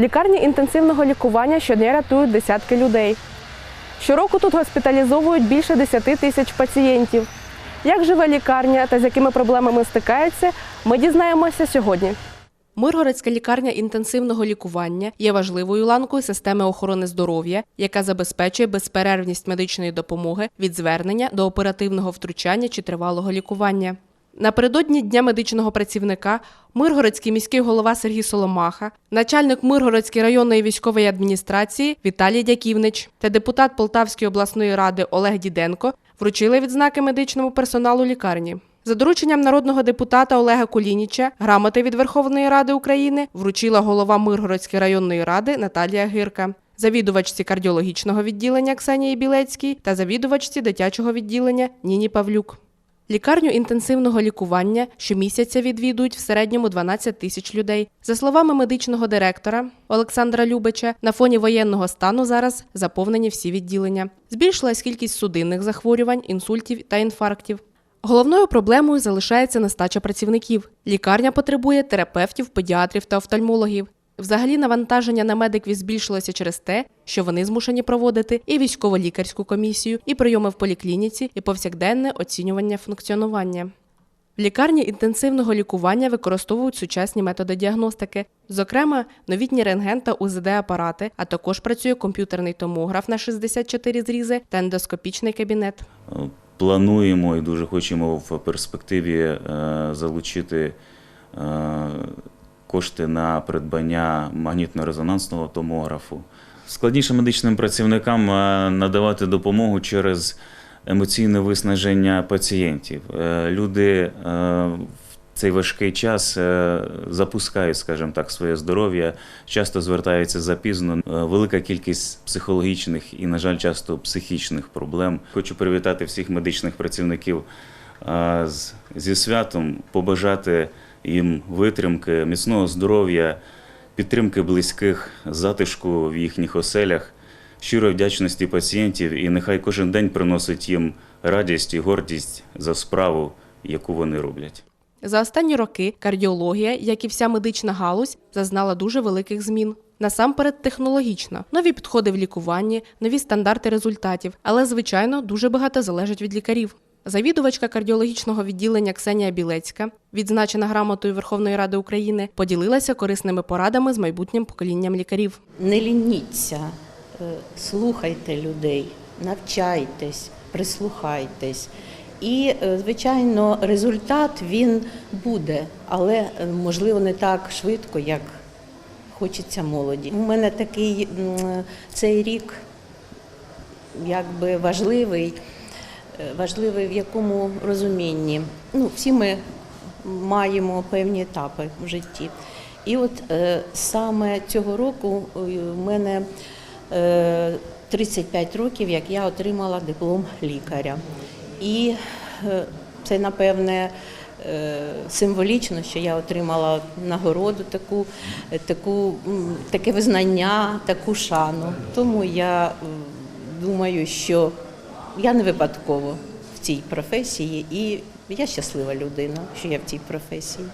Лікарні інтенсивного лікування щодня рятують десятки людей. Щороку тут госпіталізовують більше 10 тисяч пацієнтів. Як живе лікарня та з якими проблемами стикається, ми дізнаємося сьогодні. Миргородська лікарня інтенсивного лікування є важливою ланкою системи охорони здоров'я, яка забезпечує безперервність медичної допомоги від звернення до оперативного втручання чи тривалого лікування. Напередодні Дня медичного працівника Миргородський міський голова Сергій Соломаха, начальник Миргородської районної військової адміністрації Віталій Дяківнич та депутат Полтавської обласної ради Олег Діденко вручили відзнаки медичному персоналу лікарні. За дорученням народного депутата Олега Кулініча грамоти від Верховної Ради України вручила голова Миргородської районної ради Наталія Гирка, завідувачці кардіологічного відділення Ксенії Білецькій та завідувачці дитячого відділення Ніні Павлюк. Лікарню інтенсивного лікування щомісяця відвідують в середньому 12 тисяч людей. За словами медичного директора Олександра Любича, на фоні воєнного стану зараз заповнені всі відділення. Збільшилась кількість судинних захворювань, інсультів та інфарктів. Головною проблемою залишається нестача працівників. Лікарня потребує терапевтів, педіатрів та офтальмологів. Взагалі навантаження на медиків збільшилося через те, що вони змушені проводити і військово-лікарську комісію, і прийоми в поліклініці, і повсякденне оцінювання функціонування. В лікарні інтенсивного лікування використовують сучасні методи діагностики, зокрема, новітні рентген та УЗД-апарати, а також працює комп'ютерний томограф на 64 зрізи та ендоскопічний кабінет. Плануємо і дуже хочемо в перспективі е, залучити е, кошти на придбання магнітно-резонансного томографу. Складніше медичним працівникам е, надавати допомогу через емоційне виснаження пацієнтів. Е, Люди е, в цей важкий час запускають, скажімо так, своє здоров'я, часто звертаються запізно. Велика кількість психологічних і, на жаль, часто психічних проблем. Хочу привітати всіх медичних працівників зі святом, побажати їм витримки, міцного здоров'я, підтримки близьких, затишку в їхніх оселях, щирої вдячності пацієнтів, і нехай кожен день приносить їм радість і гордість за справу, яку вони роблять. За останні роки кардіологія, як і вся медична галузь, зазнала дуже великих змін. Насамперед технологічно, нові підходи в лікуванні, нові стандарти результатів, але звичайно дуже багато залежить від лікарів. Завідувачка кардіологічного відділення Ксенія Білецька, відзначена грамотою Верховної Ради України, поділилася корисними порадами з майбутнім поколінням лікарів. Не лініться, е, слухайте людей, навчайтесь, прислухайтесь. І, е, звичайно, результат він буде, але е, можливо не так швидко, як хочеться молоді. У мене такий цей рік якби важливий, важливий в якому розумінні. Ну, всі ми маємо певні етапи в житті. І от е, саме цього року е, в мене е, 35 років, як я отримала диплом лікаря. І е, це, напевне, е, символічно, що я отримала нагороду, таку, е, таку, таке визнання, таку шану. Тому я думаю, що я не випадково в цій професії, і я щаслива людина, що я в цій професії.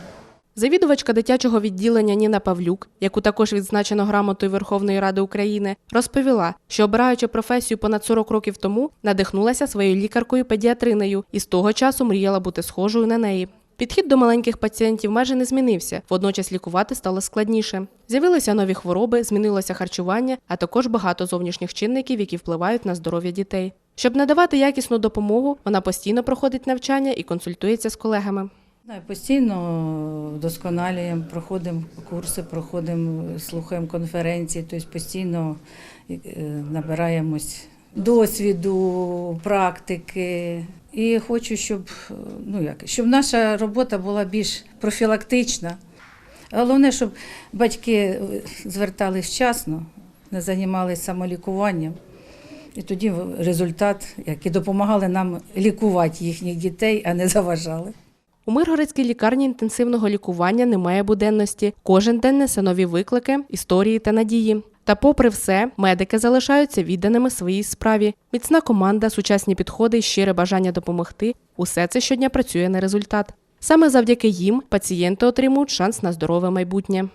Завідувачка дитячого відділення Ніна Павлюк, яку також відзначено грамотою Верховної Ради України, розповіла, що обираючи професію понад 40 років тому, надихнулася своєю лікаркою-педіатринею і з того часу мріяла бути схожою на неї. Підхід до маленьких пацієнтів майже не змінився, водночас лікувати стало складніше. З'явилися нові хвороби, змінилося харчування, а також багато зовнішніх чинників, які впливають на здоров'я дітей. Щоб надавати якісну допомогу, вона постійно проходить навчання і консультується з колегами. Постійно вдосконалюємо, проходимо курси, проходимо, слухаємо конференції, тобто постійно е, набираємось досвіду, практики. І хочу, щоб, ну як, щоб наша робота була більш профілактична. Головне, щоб батьки е, звертались вчасно, не займалися самолікуванням. І тоді результат, який допомагали нам лікувати їхніх дітей, а не заважали. У Миргородській лікарні інтенсивного лікування немає буденності. Кожен день несе нові виклики, історії та надії. Та, попри все, медики залишаються відданими своїй справі. Міцна команда, сучасні підходи і щире бажання допомогти усе це щодня працює на результат. Саме завдяки їм пацієнти отримують шанс на здорове майбутнє.